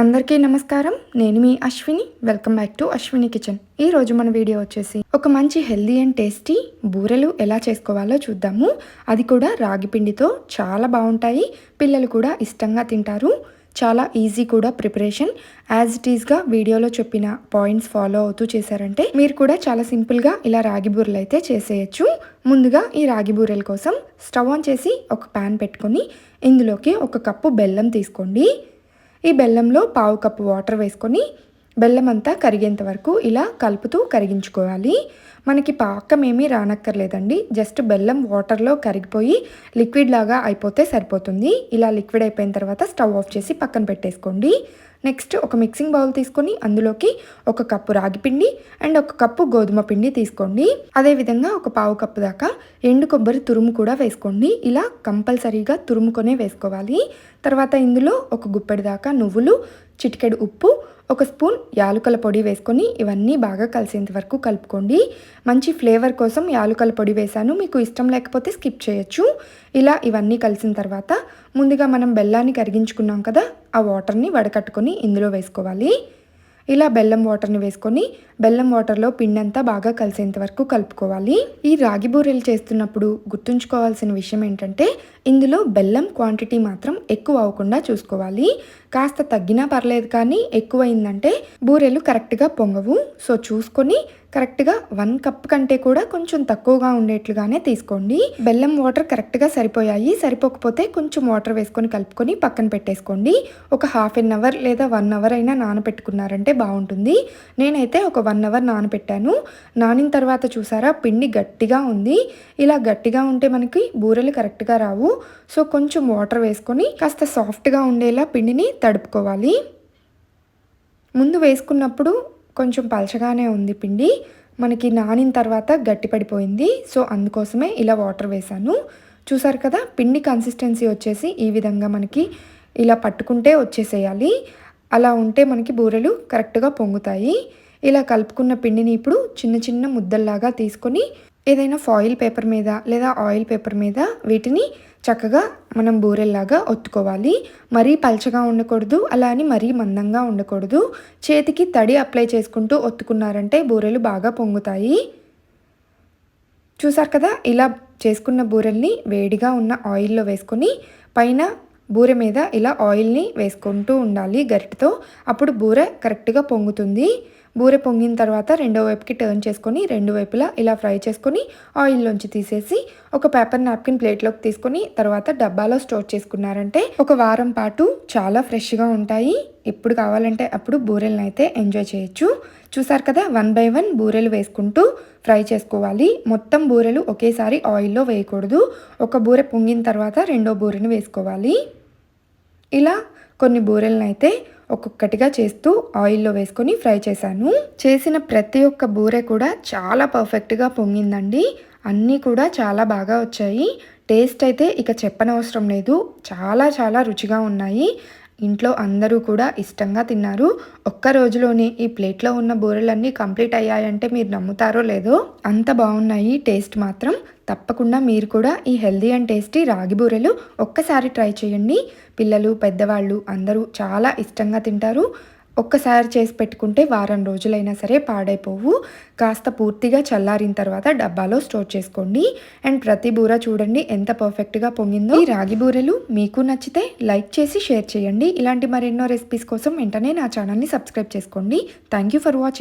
అందరికీ నమస్కారం. నేను మీ Ashwini. Welcome back to Ashwini kitchen. ఈ రోజు మన వీడియో వచ్చేసి ఒక మంచి హెల్దీ అండ్ టేస్టీ బూరెలు ఎలా చేసుకోవాలో చూద్దాము. అది కూడా రాగి పిండితో చాలా బాగుంటాయి. పిల్లలు కూడా ఇష్టంగా తింటారు. చాలా ఈజీ కూడా ప్రిపరేషన్. యాజ్ ఇట్ ఈస్గా వీడియోలో చెప్పిన పాయింట్స్ ఫాలో అవుతూ చేశారంటే మీరు కూడా చాలా సింపుల్గా ఇలా రాగి బూరెలు అయితే చేసేయచ్చు. ముందుగా ఈ రాగి బూరెల కోసం స్టవ్ ఆన్ చేసి ఒక ప్యాన్ పెట్టుకొని ఇందులోకి ఒక కప్పు బెల్లం తీసుకోండి. ఈ బెల్లంలో పావు కప్పు వాటర్ వేసుకొని బెల్లం అంతా కరిగేంత వరకు ఇలా కలుపుతూ కరిగించుకోవాలి. మనకి పాకం ఏమీ రానక్కర్లేదండి. జస్ట్ బెల్లం వాటర్లో కరిగిపోయి లిక్విడ్ లాగా అయిపోతే సరిపోతుంది. ఇలా లిక్విడ్ అయిపోయిన తర్వాత స్టవ్ ఆఫ్ చేసి పక్కన పెట్టేసుకోండి. నెక్స్ట్ ఒక మిక్సింగ్ బౌల్ తీసుకొని అందులోకి ఒక కప్పు రాగి పిండి అండ్ ఒక కప్పు గోధుమ పిండి తీసుకోండి. అదేవిధంగా ఒక పావు కప్పు దాకా ఎండు కొబ్బరి తురుము కూడా వేసుకోండి. ఇలా కంపల్సరీగా తురుముకొనే వేసుకోవాలి. తర్వాత ఇందులో ఒక గుప్పెడి దాకా నువ్వులు చిటికెడు ఉప్పు ఒక స్పూన్ యాలుకల పొడి వేసుకొని ఇవన్నీ బాగా కలిసేంత వరకు కలుపుకోండి. మంచి ఫ్లేవర్ కోసం యాలుకల పొడి వేశాను. మీకు ఇష్టం లేకపోతే స్కిప్ చేయొచ్చు. ఇలా ఇవన్నీ కలిసిన తర్వాత ముందుగా మనం బెల్లాన్ని కరిగించుకున్నాం కదా ఆ వాటర్ని వడకట్టుకొని ఇందులో వేసుకోవాలి. ఇలా బెల్లం వాటర్ని వేసుకొని బెల్లం వాటర్లో పిండంతా బాగా కలిసేంత వరకు కలుపుకోవాలి. ఈ రాగి బూరెలు చేస్తున్నప్పుడు గుర్తుంచుకోవాల్సిన విషయం ఏంటంటే ఇందులో బెల్లం క్వాంటిటీ మాత్రం ఎక్కువ అవ్వకుండా చూసుకోవాలి. కాస్త తగ్గినా పర్లేదు కానీ ఎక్కువైందంటే బూరెలు కరెక్ట్గా పొంగవు. సో చూసుకొని కరెక్ట్గా వన్ కప్ కంటే కూడా కొంచెం తక్కువగా ఉండేట్లుగానే తీసుకోండి. బెల్లం వాటర్ కరెక్ట్గా సరిపోయాయి. సరిపోకపోతే కొంచెం వాటర్ వేసుకొని కలుపుకొని పక్కన పెట్టేసుకోండి. ఒక హాఫ్ ఎన్ అవర్ లేదా వన్ అవర్ అయినా నానబెట్టుకున్నారంటే బాగుంటుంది. నేనైతే ఒక వన్ అవర్ నానబెట్టాను. నానిన తర్వాత చూసారా పిండి గట్టిగా ఉంది. ఇలా గట్టిగా ఉంటే మనకి బూరెలు కరెక్ట్గా రావు. సో కొంచెం వాటర్ వేసుకొని కాస్త సాఫ్ట్గా ఉండేలా పిండిని తడుపుకోవాలి. ముందు వేసుకున్నప్పుడు కొంచెం పలచగానే ఉంది పిండి. మనకి నానిన తర్వాత గట్టిపడిపోయింది సో అందుకోసమే ఇలా వాటర్ వేసాను చూసారు కదా పిండి కన్సిస్టెన్సీ వచ్చేసి ఈ విధంగా మనకి ఇలా పట్టుకుంటే వచ్చేసేయాలి. అలా ఉంటే మనకి బూరెలు కరెక్ట్గా పొంగుతాయి. ఇలా కలుపుకున్న పిండిని ఇప్పుడు చిన్న చిన్న ముద్దల్లాగా తీసుకొని ఏదైనా ఫాయిల్ పేపర్ మీద లేదా ఆయిల్ పేపర్ మీద వీటిని చక్కగా మనం బూరెల్లాగా ఒత్తుకోవాలి. మరీ పల్చగా ఉండకూడదు అలా అని మరీ మందంగా ఉండకూడదు. చేతికి తడి అప్లై చేసుకుంటూ ఒత్తుకున్నారంటే బూరెలు బాగా పొంగుతాయి. చూసారు కదా ఇలా చేసుకున్న బూరెల్ని వేడిగా ఉన్న ఆయిల్లో వేసుకొని పైన బూరె మీద ఇలా ఆయిల్ని వేసుకుంటూ ఉండాలి గరిటతో. అప్పుడు బూరె కరెక్ట్గా పొంగుతుంది. బూరె పొంగిన తర్వాత రెండో వైపుకి టర్న్ చేసుకొని రెండు వైపులా ఇలా ఫ్రై చేసుకొని ఆయిల్లోంచి తీసేసి ఒక పేపర్ నాప్కిన్ ప్లేట్లోకి తీసుకొని తర్వాత డబ్బాలో స్టోర్ చేసుకున్నారంటే ఒక వారం పాటు చాలా ఫ్రెష్గా ఉంటాయి. ఎప్పుడు కావాలంటే అప్పుడు బూరెలను అయితే ఎంజాయ్ చేయొచ్చు. చూసారు కదా వన్ బై వన్ బూరెలు వేసుకుంటూ ఫ్రై చేసుకోవాలి. మొత్తం బూరెలు ఒకేసారి ఆయిల్లో వేయకూడదు. ఒక బూరె పొంగిన తర్వాత రెండో బూరెను వేసుకోవాలి. ఇలా కొన్ని బూరెలను అయితే ఒక్కొక్కటిగా చేస్తూ ఆయిల్లో వేసుకొని ఫ్రై చేశాను. చేసిన ప్రతి ఒక్క బూరె కూడా చాలా పర్ఫెక్ట్గా పొంగిందండి. అన్నీ కూడా చాలా బాగా వచ్చాయి. టేస్ట్ అయితే ఇక చెప్పనవసరం లేదు. చాలా చాలా రుచిగా ఉన్నాయి. ఇంట్లో అందరూ కూడా ఇష్టంగా తిన్నారు. ఒక్క రోజులోనే ఈ ప్లేట్లో ఉన్న బూరెలన్నీ కంప్లీట్ అయ్యాయంటే మీరు నమ్ముతారో లేదో అంత బాగున్నాయి టేస్ట్ మాత్రం. తప్పకుండా మీరు కూడా ఈ హెల్దీ అండ్ టేస్టీ రాగి బూరెలు ఒక్కసారి ట్రై చేయండి. పిల్లలు పెద్దవాళ్ళు అందరూ చాలా ఇష్టంగా తింటారు. ఒక్కసారి చేసి పెట్టుకుంటే వారం రోజులైనా సరే పాడైపోవు. కాస్త పూర్తిగా చల్లారిన తర్వాత డబ్బాలో స్టోర్ చేసుకోండి. అండ్ ప్రతి బూర చూడండి ఎంత పర్ఫెక్ట్గా పొంగిందో. ఈ రాగి బూరెలు మీకు నచ్చితే లైక్ చేసి షేర్ చేయండి. ఇలాంటి మరెన్నో రెసిపీస్ కోసం వెంటనే నా ఛానల్ని సబ్స్క్రైబ్ చేసుకోండి. Thank you for watch